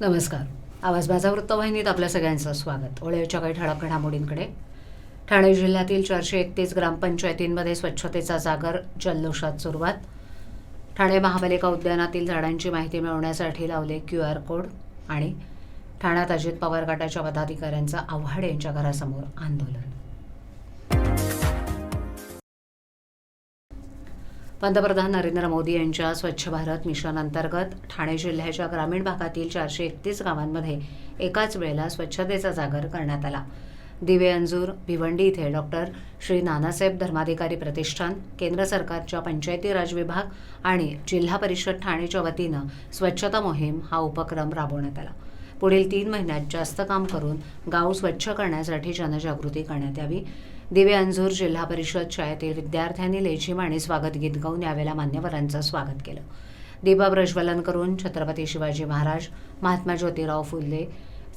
नमस्कार. आवाज माझा वृत्तवाहिनीत आपल्या सगळ्यांचं स्वागत. ओळ्याच्या काही ठळक घडामोडींकडे. ठाणे जिल्ह्यातील चारशे एकतीस ग्रामपंचायतींमध्ये स्वच्छतेचा जागर जल्लोषात सुरुवात. ठाणे महापालिका उद्यानातील झाडांची माहिती मिळवण्यासाठी लावले क्यू आर कोड आणि ठाण्यात अजित पवार गटाच्या पदाधिकाऱ्यांचं आव्हाड यांच्या घरासमोर आंदोलन. पंतप्रधान नरेंद्र मोदी यांच्या स्वच्छ भारत मिशन अंतर्गत ठाणे जिल्ह्याच्या ग्रामीण भागातील चारशे एकतीस गावांमध्ये एकाच वेळेला स्वच्छतेचा जागर करण्यात आला. दिवे अंजूर भिवंडी इथे डॉक्टर श्री नानासाहेब धर्माधिकारी प्रतिष्ठान केंद्र सरकारच्या पंचायती राज विभाग आणि जिल्हा परिषद ठाणेच्या वतीनं स्वच्छता मोहीम हा उपक्रम राबवण्यात आला. पुढील तीन महिन्यात जास्त काम करून गाव स्वच्छ करण्यासाठी जनजागृती करण्यात यावी. दिवे अंजूर जिल्हा परिषद शाळेतील विद्यार्थ्यांनी लेझिम आणि स्वागत गीत गाऊन यावेळेला मान्यवरांचं स्वागत केलं. दीपा प्रज्वलन करून छत्रपती शिवाजी महाराज महात्मा ज्योतिराव फुले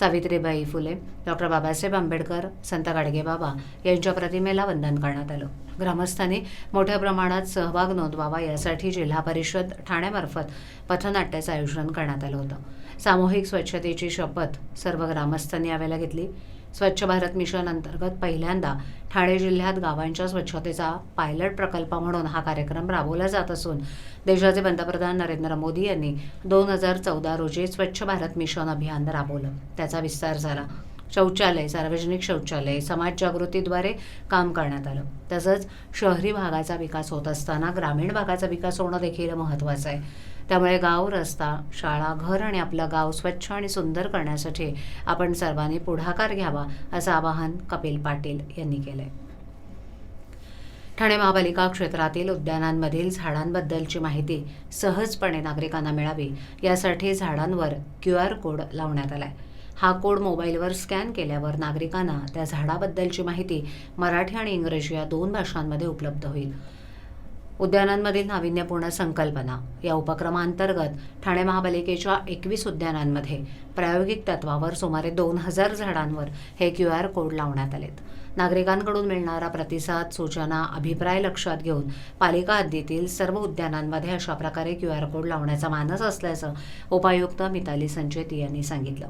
सावित्रीबाई फुले डॉक्टर बाबासाहेब आंबेडकर संत गाडगेबाबा यांच्या प्रतिमेला वंदन करण्यात आलं. ग्रामस्थांनी मोठ्या प्रमाणात सहभाग नोंदवावा यासाठी जिल्हा परिषद ठाण्यामार्फत पथनाट्याचं आयोजन करण्यात आलं होतं. सामूहिक स्वच्छतेची शपथ सर्व ग्रामस्थांनी यावेळेला घेतली. स्वच्छ भारत मिशन अंतर्गत पहिल्यांदा ठाणे जिल्ह्यात गावांच्या स्वच्छतेचा पायलट प्रकल्प म्हणून हा कार्यक्रम राबवला जात असून देशाचे पंतप्रधान नरेंद्र मोदी यांनी दोन हजार चौदा रोजी स्वच्छ भारत मिशन अभियान राबवलं. त्याचा विस्तार झाला. शौचालय सार्वजनिक शौचालय समाजजागृतीद्वारे काम करण्यात आलं. तसंच शहरी भागाचा विकास होत असताना ग्रामीण भागाचा विकास होणं देखील महत्त्वाचं आहे. त्यामुळे गाव रस्ता शाळा घर आणि आपलं गाव स्वच्छ आणि सुंदर करण्यासाठी आपण सर्वांनी पुढाकार घ्यावा असं आवाहन कपिल पाटील यांनी केलंय. ठाणे महापालिका क्षेत्रातील उद्यानांमधील झाडांबद्दलची माहिती सहजपणे नागरिकांना मिळावी यासाठी झाडांवर क्यू आर कोड लावण्यात आलाय. हा कोड मोबाईलवर स्कॅन केल्यावर नागरिकांना त्या झाडाबद्दलची माहिती मराठी आणि इंग्रजी या दोन भाषांमध्ये उपलब्ध होईल. उद्यानांमधील नाविन्यपूर्ण संकल्पना या उपक्रमांतर्गत ठाणे महापालिकेच्या एकवीस उद्यानांमध्ये प्रायोगिक तत्वावर सुमारे दोन हजार झाडांवर हे क्यू आर कोड लावण्यात आलेत. नागरिकांकडून मिळणारा प्रतिसाद सूचना अभिप्राय लक्षात घेऊन पालिका हद्दीतील सर्व उद्यानांमध्ये अशा प्रकारे क्यू आर कोड लावण्याचा मानस असल्याचं उपायुक्त मिताली संचेती यांनी सांगितलं.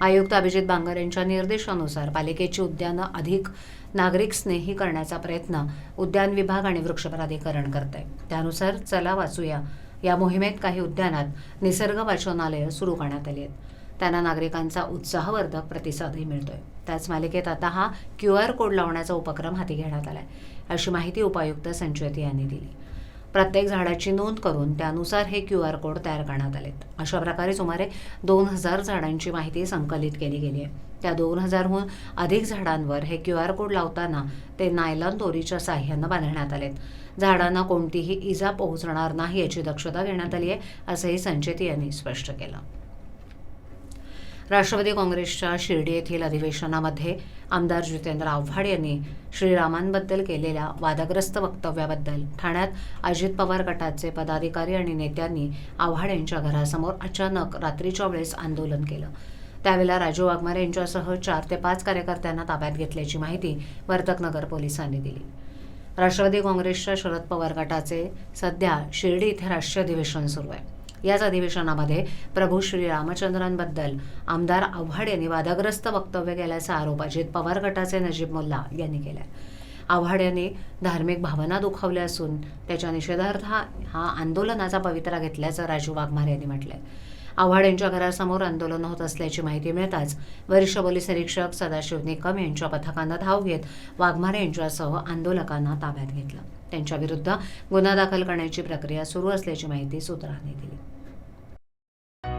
आयुक्त अभिजित बांगर यांच्या निर्देशानुसार पालिकेची उद्यानं अधिक नागरिक स्नेही करण्याचा प्रयत्न उद्यान विभाग आणि वृक्ष प्राधिकरण करत आहे त्यानुसार चला वाचूया. या मोहिमेत काही उद्यानात निसर्ग वाचनालयं सुरू करण्यात आली आहेत. त्यांना नागरिकांचा उत्साहवर्धक प्रतिसादही मिळतोय. त्याच मालिकेत आता हा क्यू आर कोड लावण्याचा उपक्रम हाती घेण्यात आला आहे अशी माहिती उपायुक्त संचेती यांनी दिली. प्रत्येक झाडाची नोंद करून त्यानुसार हे क्यू आर कोड तयार करण्यात आलेत. अशा प्रकारे सुमारे दोन हजार झाडांची माहिती संकलित केली गेली आहे. त्या दोन हजारहून अधिक झाडांवर हे क्यू आर कोड लावताना ते नायलॉन दोरीच्या साह्यानं बांधण्यात आलेत. झाडांना कोणतीही इजा पोहोचणार नाही याची दक्षता घेण्यात आली आहे असंही संचेती यांनी स्पष्ट केलं. राष्ट्रवादी काँग्रेसच्या शिर्डी येथील अधिवेशनामध्ये आमदार जितेंद्र आव्हाड यांनी श्रीरामांबद्दल केलेल्या वादग्रस्त वक्तव्याबद्दल ठाण्यात अजित पवार गटाचे पदाधिकारी आणि नेत्यांनी आव्हाड यांच्या घरासमोर अचानक रात्रीच्या वेळेस आंदोलन केलं. त्यावेळेला राजू वाघमारे यांच्यासह चार ते पाच कार्यकर्त्यांना ताब्यात घेतल्याची माहिती वर्तकनगर पोलिसांनी दिली. राष्ट्रवादी काँग्रेसच्या शरद पवार गटाचे सध्या शिर्डी इथे राष्ट्रीय अधिवेशन सुरू आहे. याच अधिवेशनामध्ये प्रभू श्री रामचंद्रांबद्दल आमदार आव्हाड यांनी वादग्रस्त वक्तव्य केल्याचा आरोप अजित पवार गटाचे नजीब मुल्ला यांनी केलाय. आव्हाड यांनी धार्मिक भावना दुखावल्या असून त्याच्या निषेधार्थ हा हा आंदोलनाचा पवित्रा घेतल्याचं राजू वाघमारे यांनी म्हटलंय. आव्हाड यांच्या घरासमोर आंदोलन होत असल्याची माहिती मिळताच वरिष्ठ पोलीस निरीक्षक सदाशिव निकम यांच्या पथकानं धाव घेत वाघमारे यांच्यासह आंदोलकांना ताब्यात घेतलं. त्यांच्याविरुद्ध गुन्हा दाखल करण्याची प्रक्रिया सुरू असल्याची माहिती सूत्रांनी दिली.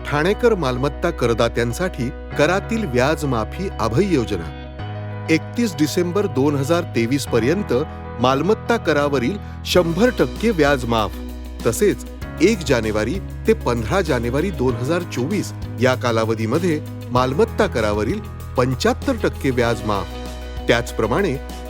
ठाणेकर मालमत्ता करदात्यांसाठी करातील व्याज माफी अभय योजना. एकतीस डिसेंबर दोन हजार तेवीस पर्यंत मालमत्ता करावरील शंभर टक्के व्याज माफ तसेच एक जानेवारी ते पंधरा जानेवारी दोन हजार चोवीस या कालावधीमध्ये मालमत्ता करावरील पंच्याहत्तर टक्के व्याज माफ त्याचप्रमाणे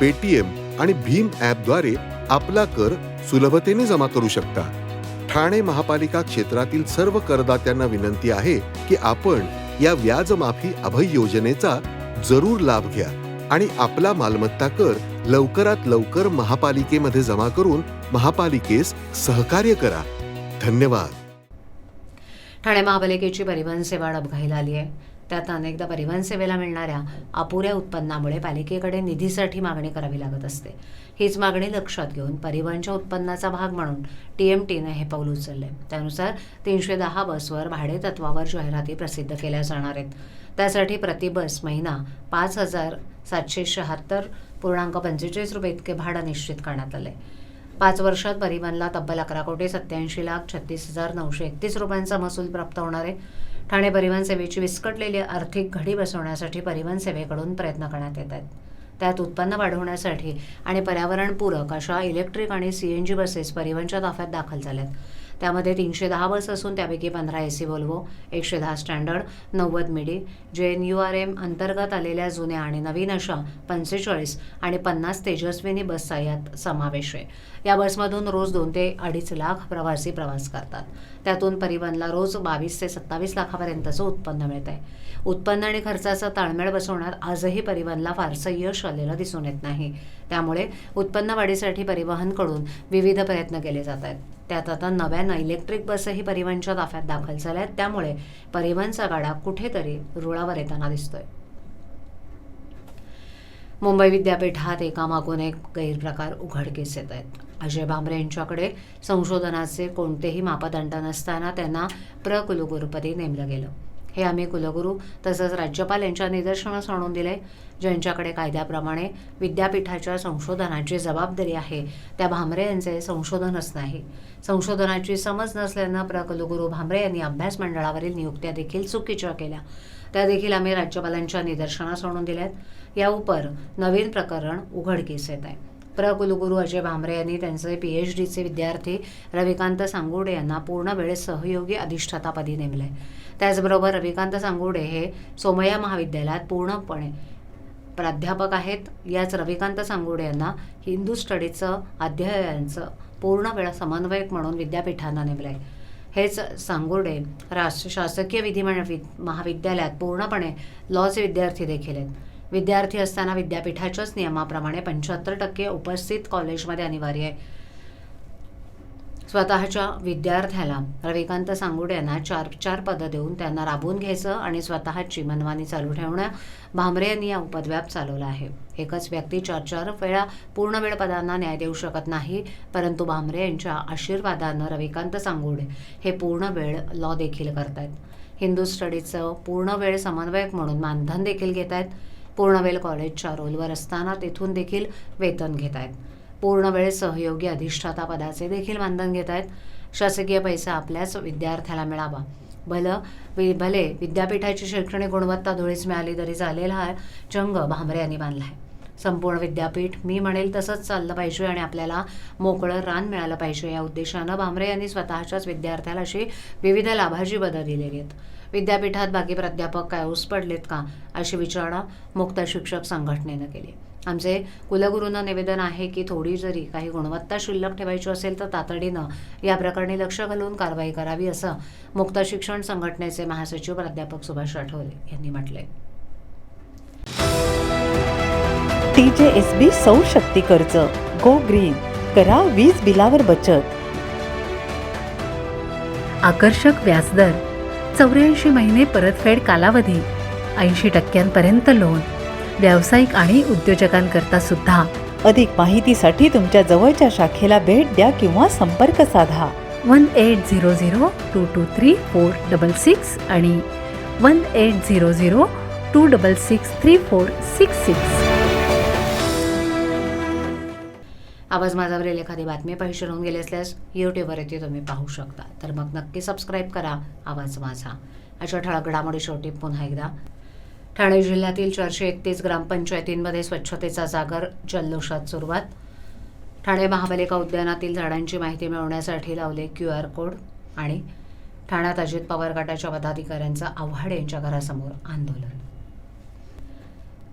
Paytm आणि भीम ॲपद्वारे आपला कर सुलभतेने जमा करू शकता. ठाणे महापालिका क्षेत्रातील सर्व करदात्यांना विनंती आहे की आपण या व्याज माफी अभय योजनेचा जरूर लाभ घ्या आणि आपला मालमत्ता कर लवकरात लवकर महापालिकेमध्ये जमा करून महापालिकेस सहकार्य करा. धन्यवाद. ठाणे महापालिकेची परिवहन सेवा डबघाईला आली आहे. त्यात अनेकदा परिवहन सेवेला मिळणाऱ्या अपुऱ्या उत्पन्नामुळे पालिकेकडे निधीसाठी मागणी करावी लागत असते. हीच मागणी लक्षात घेऊन परिवहनच्या उत्पन्नाचा भाग म्हणून टी एम टीनं हे पाऊल उचलले. त्यानुसार तीनशे दहा बसवर भाडे तत्वावर जाहिराती प्रसिद्ध केल्या जाणार आहेत. त्यासाठी प्रति बस महिना पाच हजार सातशे शहात्तर पूर्णांक पंचेचाळीस रुपये इतके भाडं निश्चित करण्यात आले. पाच वर्षात परिवहनला तब्बल अकरा कोटी सत्याऐंशी लाख छत्तीस हजार नऊशे एकतीस रुपयांचा महसूल प्राप्त होणार आहे. ठाणे परिवहन सेवेची विस्कटलेली आर्थिक घडी बसवण्यासाठी परिवहन सेवेकडून प्रयत्न करण्यात येत आहेत. त्यात उत्पन्न वाढवण्यासाठी आणि पर्यावरणपूरक अशा इलेक्ट्रिक आणि सी एन जी बसेस परिवहनच्या ताफ्यात दाखल झाल्यात. त्यामध्ये तीनशे दहा बस असून त्यापैकी पंधरा ए सी वोल्वो एकशे दहा स्टँडर्ड नव्वद मिडी जे एन यू आर एम अंतर्गत आलेल्या जुन्या आणि नवीन अशा पंचेचाळीस आणि पन्नास तेजस्विनी बसचा यात समावेश आहे. या बसमधून रोज दोन ते अडीच लाख प्रवासी प्रवास करतात. त्यातून परिवहनला रोज बावीस ते सत्तावीस लाखापर्यंतचं उत्पन्न मिळत आहे उत्पन्न आणि खर्चाचा ताळमेळ बसवण्यात आजही परिवहनला फारसं यश आलेलं दिसून येत नाही. त्यामुळे उत्पन्न वाढीसाठी परिवहनकडून विविध प्रयत्न केले जात आहेत. त्यात आता नव्यानं इलेक्ट्रिक बसही परिवहनच्या ताफ्यात दाखल झाल्या आहेत. त्यामुळे परिवहनचा गाडा कुठेतरी रुळावर येताना दिसतोय. मुंबई विद्यापीठात एकामागून एक गैरप्रकार उघडकीस येत आहेत. अजय भांबरे यांच्याकडे संशोधनाचे कोणतेही मापदंड नसताना त्यांना प्रकुलगुरुपदी नेमलं गेलं. हे आम्ही कुलगुरू तसंच राज्यपाल यांच्या निदर्शनास आणून दिले ज्यांच्याकडे कायद्याप्रमाणे विद्यापीठाच्या संशोधनाची जबाबदारी आहे त्या भामरे यांचे संशोधनच नाही. संशोधनाची समज नसल्यानं प्र कुलगुरू भामरे यांनी अभ्यास मंडळावरील नियुक्त्या देखील चुकीच्या केल्या. त्या देखील आम्ही राज्यपालांच्या निदर्शनास आणून दिल्यात. या उपर नवीन प्रकरण उघडकीस येत आहे. प्र कुलगुरू अजय भामरे यांनी त्यांचे पी एच डीचे विद्यार्थी रविकांत सांगोडे यांना पूर्ण वेळ सहयोगी अधिष्ठातापदी नेमले त्याचबरोबर रविकांत सांगोडे हे सोमया महाविद्यालयात पूर्णपणे प्राध्यापक आहेत. याच रविकांत सांगोडे यांना हिंदू स्टडीचं अध्ययनाचं पूर्ण वेळ समन्वयक म्हणून विद्यापीठांना नेमलं आहे. हेच सांगोडे राष्ट्र शासकीय विधिमंडळ महाविद्यालयात पूर्णपणे लॉचे विद्यार्थी देखील आहेत. विद्यार्थी असताना विद्यापीठाच्याच नियमाप्रमाणे पंच्याहत्तर टक्के उपस्थित कॉलेजमध्ये अनिवार्य आहे. स्वतःच्या विद्यार्थ्याला रविकांत सांगुडे यांना चार चार पदं देऊन त्यांना राबवून घ्यायचं आणि स्वतःची मनमानी चालू ठेवणं भामरे यांनी या उपद्व्याप चालवला आहे. एकच व्यक्ती चार चार वेळा पूर्ण वेळ पदांना न्याय देऊ शकत नाही परंतु भामरे यांच्या आशीर्वादानं रविकांत सांगुडे हे पूर्ण वेळ लॉ देखील करतायत. हिंदू स्टडीचं पूर्ण वेळ समन्वयक म्हणून मानधन देखील घेत आहेत पूर्णवेळ कॉलेजच्या रोलवर असताना तेथून देखील वेतन घेत आहेत पूर्णवेळ सहयोगी अधिष्ठाता पदाचे देखील मानधन घेत आहेत. शासकीय पैसा आपल्याच विद्यार्थ्याला मिळावा. भलं वि भले विद्यापीठाची शैक्षणिक गुणवत्ता धुळीस मिळाली तरी झालेला हा चंग भामरे यांनी बांधला आहे संपूर्ण विद्यापीठ मी म्हणेल तसंच चाललं पाहिजे आणि आपल्याला मोकळं रान मिळालं पाहिजे या उद्देशानं भामरे यांनी स्वतःच्याच विद्यार्थ्याला अशी विविध लाभाची पदं दिलेली आहेत. विद्यापीठात बाकी प्राध्यापक काय ऊस पडलेत का अशी विचारणा मुक्त शिक्षक संघटनेनं केली. आमचे कुलगुरूंना निवेदन आहे की थोडी जरी काही गुणवत्ता शिल्लक ठेवायची असेल तर तातडीनं या प्रकरणी लक्ष घालून कारवाई करावी असं मुक्त शिक्षण संघटनेचे महासचिव प्राध्यापक सुभाष आठवले यांनी म्हटलंय. टीजेएसबी सौर शक्ती कर्ज गो ग्रीन करा वीज बिलावर बचत. आकर्षक व्याजदर चौऱ्याऐंशी महिने परतफेड कालावधी ऐंशी टक्क्यांपर्यंत लोन. व्यावसायिक आणि उद्योजकांकरता सुद्धा. अधिक माहितीसाठी तुमच्या जवळच्या शाखेला भेट द्या किंवा संपर्क साधा. One eight zero zero two two three four double six आणि one eight zero zero two double six three four six six. आवाज माझावरील एखादी बातमी पाहिजे होऊन गेली असल्यास यूट्यूबवर येथे तुम्ही पाहू शकता. तर मग नक्की सबस्क्राईब करा. आवाज माझा अशा ठळक घडामोडी शेवटी पुन्हा एकदा ठाणे जिल्ह्यातील चारशे एकतीस ग्रामपंचायतींमध्ये स्वच्छतेचा जागर जल्लोषात सुरुवात. ठाणे महापालिका उद्यानातील झाडांची माहिती मिळवण्यासाठी लावले क्यू आर कोड आणि ठाण्यात अजित पवार गटाच्या पदाधिकाऱ्यांचं आव्हाड यांच्या घरासमोर आंदोलन.